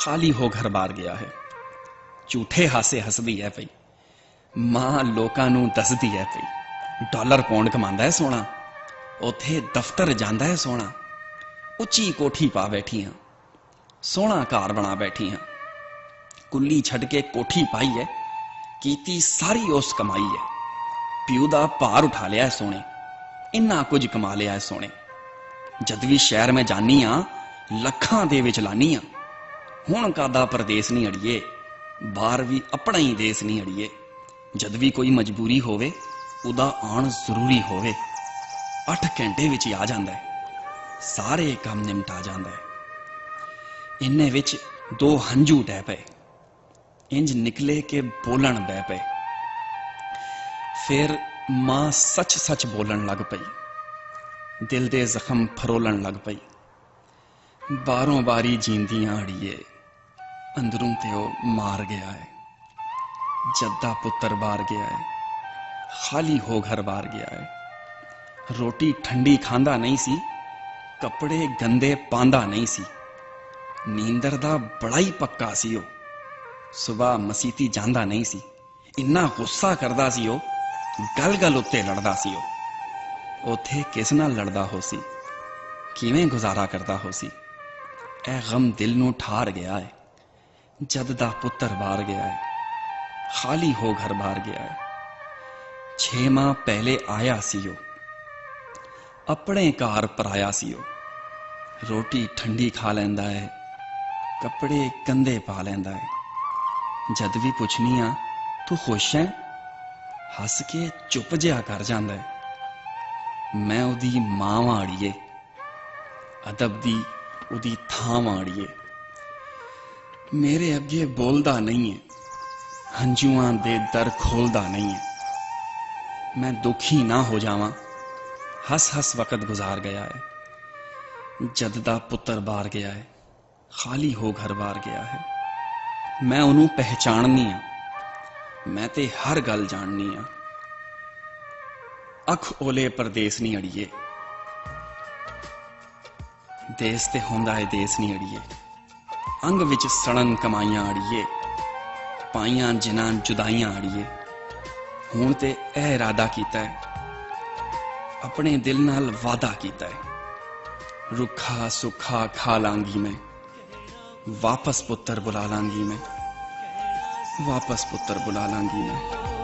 ਖਾਲੀ ਹੋ ਘਰ ਬਾਰ ਗਿਆ ਹੈ ਝੂਠੇ ਹਾਸੇ ਹੱਸਦੀ ਹੈ ਪਈ ਮਾਂ ਲੋਕਾਂ ਨੂੰ ਦੱਸਦੀ ਹੈ ਪਈ ਡਾਲਰ ਪੌਂਡ ਕਮਾਉਂਦਾ ਹੈ ਸੋਨਾ ਉਥੇ ਦਫ਼ਤਰ ਜਾਂਦਾ ਹੈ ਸੋਨਾ ਉੱਚੀ ਕੋਠੀ ਪਾ ਬੈਠੀ ਹਾਂ ਸੋਹਣਾ ਘਰ ਬਣਾ ਬੈਠੀ ਹਾਂ ਕੁੱਲੀ ਛੱਡ ਕੇ ਕੋਠੀ ਪਾਈ ਹੈ ਕੀਤੀ ਸਾਰੀ ਉਸ ਕਮਾਈ ਹੈ ਪਿਓ ਦਾ ਭਾਰ ਉਠਾ ਲਿਆ ਸੋਹਣੇ ਇੰਨਾ ਕੁਝ ਕਮਾ ਲਿਆ ਸੋਹਣੇ ਜਦ ਵੀ ਸ਼ਹਿਰ ਮੈਂ ਜਾਨੀ ਆ ਲੱਖਾਂ ਦੇ ਵਿੱਚ ਲਾਨੀ ਆ ਹੁਣ ਕਾਦਾ ਪਰਦੇਸ ਨਹੀਂ ਅੜੀਏ, ਬਾਹਰ ਵੀ ਆਪਣਾ ਹੀ ਦੇਸ ਨਹੀਂ ਅੜੀਏ। ਜਦ ਵੀ ਕੋਈ ਮਜਬੂਰੀ ਹੋਵੇ, ਉਹਦਾ ਆਉਣ ਜ਼ਰੂਰੀ ਹੋਵੇ। 8 ਘੰਟੇ ਵਿੱਚ ਹੀ ਆ ਜਾਂਦਾ ਹੈ। ਸਾਰੇ ਕੰਮ ਨਿਮਟਾ ਜਾਂਦਾ ਹੈ। ਇੰਨੇ ਵਿੱਚ ਦੋ ਹੰਝੂ ਡੈ ਪਏ। ਇੰਜ ਨਿਕਲੇ ਕਿ ਬੋਲਣ ਬਹਿ ਪਏ। ਫਿਰ ਮਾਂ ਸੱਚ-ਸੱਚ ਬੋਲਣ ਲੱਗ ਪਈ। ਦਿਲ ਦੇ ਜ਼ਖਮ ਫਰੋਲਣ ਲੱਗ ਪਈ। ਬਾਰੋਂ ਬਾਰੀ ਜੀਂਦੀਆਂ ਅੜੀਏ। ਅੰਦਰੋਂ ਤੇ ਉਹ ਮਾਰ ਗਿਆ ਹੈ। ਜੱਦਾ ਪੁੱਤਰ ਬਾਰ ਗਿਆ ਹੈ, ਖਾਲੀ ਹੋ ਘਰ ਬਾਰ ਗਿਆ ਹੈ। ਰੋਟੀ ਠੰਡੀ ਖਾਂਦਾ ਨਹੀਂ ਸੀ, ਕੱਪੜੇ ਗੰਦੇ ਪਾਉਂਦਾ ਨਹੀਂ ਸੀ। ਨੀਂਦਰ ਦਾ ਬੜਾ ਹੀ ਪੱਕਾ ਸੀ ਉਹ। ਸਵੇਰ ਮਸੀਤੀ ਜਾਂਦਾ ਨਹੀਂ ਸੀ। ਇੰਨਾ ਗੁੱਸਾ ਕਰਦਾ ਸੀ ਉਹ, ਗਲ-ਗਲ ਉੱਤੇ ਲੜਦਾ ਸੀ ਉਹ। ਉਥੇ ਕਿਸ ਨਾਲ ਲੜਦਾ ਹੋ ਸੀ? ਕਿਵੇਂ ਗੁਜ਼ਾਰਾ ਕਰਦਾ ਹੋ ਸੀ? ਇਹ ਗਮ ਦਿਲ ਨੂੰ ਠਾਰ ਗਿਆ ਹੈ। ਜਦ ਦਾ ਪੁੱਤਰ ਬਾਹਰ ਗਿਆ ਹੈ, ਖਾਲੀ ਹੋ ਘਰ ਬਾਹਰ ਗਿਆ ਹੈ। 6 ਮਾਹ ਪਹਿਲੇ ਆਇਆ ਸੀ ਉਹ, ਆਪਣੇ ਘਰ ਪਰ ਆਇਆ ਸੀ ਉਹ। ਰੋਟੀ ਠੰਡੀ ਖਾ ਲੈਂਦਾ ਹੈ, ਕੱਪੜੇ ਕੰਦੇ ਪਾ ਲੈਂਦਾ ਹੈ। ਜਦ ਵੀ ਪੁੱਛਨੀ ਆ, ਤੂੰ ਖੁਸ਼ ਹੈ? ਹੱਸ ਕੇ ਚੁੱਪ ਜਿਹਾ ਕਰ ਜਾਂਦਾ ਹੈ। ਮੈਂ ਉਹਦੀ ਮਾਂ ਵਾੜੀਏ ਅਦਬ ਦੀ ਉਹਦੀ ਥਾਂ ਵਾੜੀਏ ਮੇਰੇ ਅੱਗੇ ਬੋਲਦਾ ਨਹੀਂ ਹੈ। ਹੰਝੂਆਂ ਦੇ ਦਰ ਖੋਲਦਾ ਨਹੀਂ ਹੈ। ਮੈਂ ਦੁਖੀ ਨਾ ਹੋ ਜਾਵਾਂ। ਹੱਸ ਹੱਸ ਵਕਤ ਗੁਜ਼ਾਰ ਗਿਆ ਹੈ। ਜਦ ਦਾ ਪੁੱਤਰ ਬਾਹਰ ਗਿਆ ਹੈ, ਖਾਲੀ ਹੋ ਘਰ ਬਾਹਰ ਗਿਆ ਹੈ। ਮੈਂ ਉਹਨੂੰ ਪਹਿਚਾਣਨੀ ਆ ਮੈਂ ਤੇ ਹਰ ਗੱਲ ਜਾਣਨੀ ਆ ਅੱਖ ਓਲੇ ਪਰਦੇਸ ਨਹੀਂ ਅੜੀਏ। ਦੇਸ ਤੇ ਹੁੰਦਾ ਹੈ, ਦੇਸ ਨਹੀਂ ਅੜੀਏ। ਅੰਗ ਵਿੱਚ ਸੜਨ ਕਮਾਈਆਂ ਅੜੀਏ, ਪਾਈਆਂ ਜਿਨ੍ਹਾਂ ਜੁਦਾਈਆਂ ਅੜੀਏ। ਹੁਣ ਤੇ ਇਹ ਇਰਾਦਾ ਕੀਤਾ ਹੈ, ਆਪਣੇ ਦਿਲ ਨਾਲ ਵਾਦਾ ਕੀਤਾ ਹੈ, ਰੁੱਖਾ ਸੁੱਖਾ ਖਾ ਲਾਂਗੀ ਮੈਂ, ਵਾਪਸ ਪੁੱਤਰ ਬੁਲਾ ਲਾਂਗੀ ਮੈਂ, ਵਾਪਸ ਪੁੱਤਰ ਬੁਲਾ ਲਾਂਗੀ ਮੈਂ।